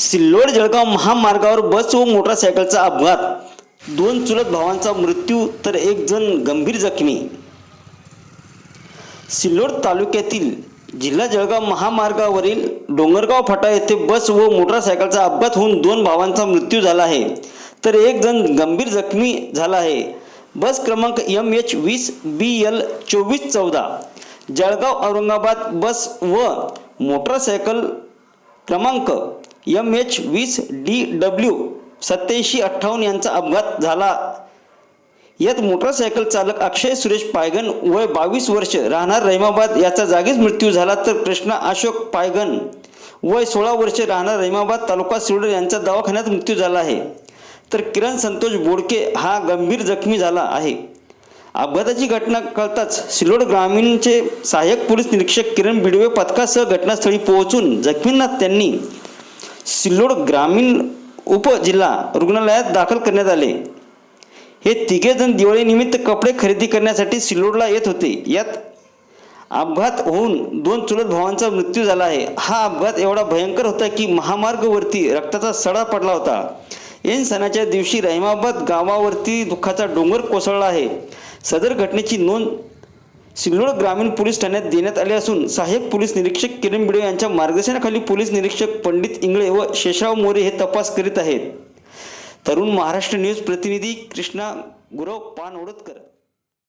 सिल्लोड जळगाव महामार्गावर बस व मोटारसायकलचा अपघात. दोन चुलत भावांचा मृत्यू तर एक जण गंभीर जखमी. सिल्लोड तालुक्यातील जिल्हा जळगाव महामार्गावरील डोंगरगाव फाटा येथे बस व मोटारसायकलचा अपघात होऊन दोन भावांचा मृत्यू झाला आहे. तर एक जण गंभीर जखमी झाला आहे. बस क्रमांक एम एच वीस बी एल चोवीस चौदा. जळगाव औरंगाबाद बस व मोटारसायकल क्रमांक एम एच वीस डी डब्ल्यू सत्याऐंशी अठ्ठावन्न यांचा अपघात झाला. यात मोटारसायकल चालक अक्षय सुरेश पायगन वय बावीस वर्ष राहणार रहिमाबाद याचा जागीच मृत्यू झाला तर कृष्णा अशोक पायगन वय सोळा वर्ष राहणार रहिमाबाद तालुका सिडर यांचा दवाखान्यात मृत्यू झाला आहे. तर किरण संतोष बोडके हा गंभीर जखमी झाला आहे. अपघाताची घटना कळताच सिल्लोड ग्रामीणचे सहाय्यक पोलीस निरीक्षक किरण भिडवे पथकासह घटनास्थळी पोहोचून जखमींना त्यांनी सिल्लोड ग्रामीण उपजिल्हा रुग्णालयात दाखल करण्यात आले. हे तिघे जण दिवाळीनिमित्त कपडे खरेदी करण्यासाठी सिल्लोडला येत होते. यात अपघात होऊन दोन चुलत भावांचा मृत्यू झाला आहे. हा अपघात एवढा भयंकर होता की महामार्गवरती रक्ताचा सडा पडला होता. ऐन सणाच्या दिवशी रहिमाबाद गावावरती दुःखाचा डोंगर कोसळला आहे. सदर घटनेची नोंद सिल्लोड ग्रामीण पोलीस ठाण्यात देण्यात आले असून सहाय्यक पोलीस निरीक्षक किरण बिडे यांच्या मार्गदर्शनाखाली पोलीस निरीक्षक पंडित इंगळे व शेषराव मोरे हे तपास करीत आहेत. तरुण महाराष्ट्र न्यूज प्रतिनिधी कृष्णा गुरव पानओडतकर